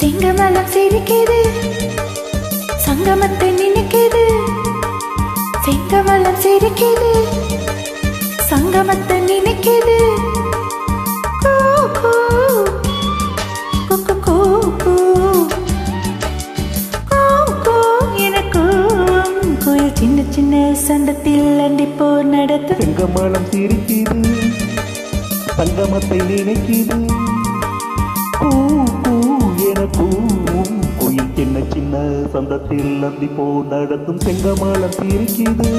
சிங்கமலம் சிரிக்குது. சங்கமத்தை நினைக்குது. சிங்கமலம் சிரிக்குது. சங்கமத்தை நினைக்குது. சண்டத்தில் அண்டிப்போ நடத்து. செங்கமலம் சிரிக்குது தங்கமத்தை நினைக்குது. பூ பூ என பூவும் குயில் சின்ன சின்ன சந்தத்தில் அந்திப்போ நடத்தும் செங்கமலம் சிரிக்குது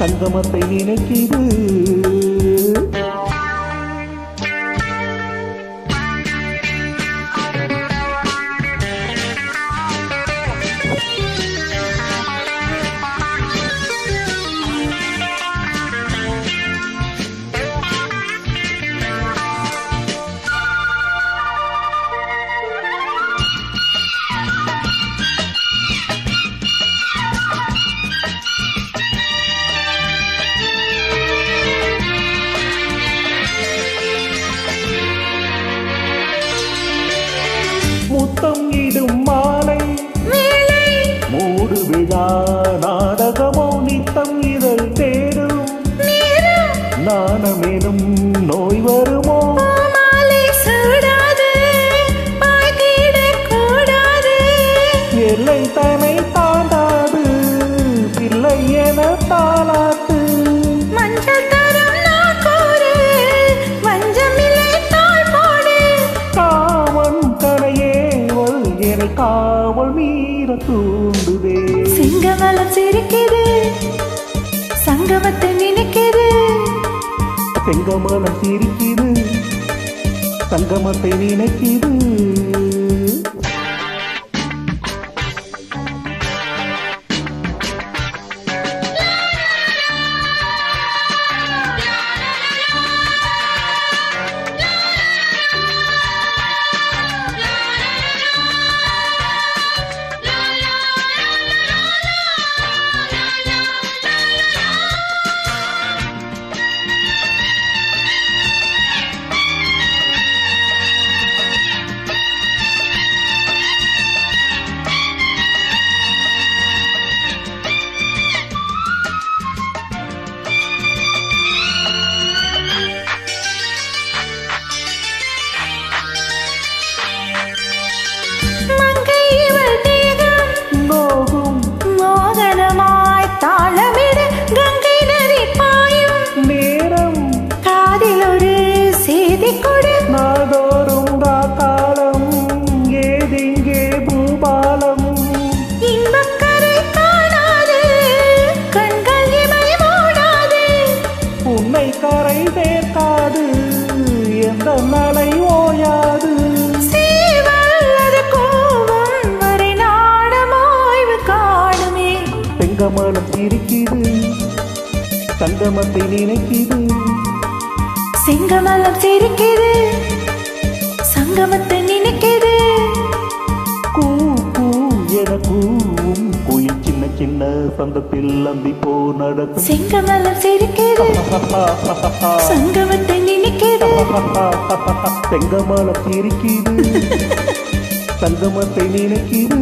தங்கமத்தை நினைக்குது. முத்தம் இடும் மாலை. மூடு விழா நாடகமோ நித்தம் இதழ் தேடும். நாணமெனும் நோய் வருமோ மீற தூண்டுதே. சிங்கமலம் சிரிக்குது. சங்கமத்தை நினைக்குது. செங்கமலம் சிரிக்குது. சங்கமத்தை நினைக்குது. சங்கமத்தை நினைக்குது. சிங்கமலம் சிரிக்குது. சங்கமத்தை நினைக்குது. கூ கூ என கூவும் குயில் சின்ன சின்ன சந்தத்தில் அந்தி போ நடக்கும். சிங்கமலம் சிரிக்குது. சங்கமத்தை நினைக்குது. செங்கமலம் சிரிக்குது. சங்கமத்தை நினைக்குது.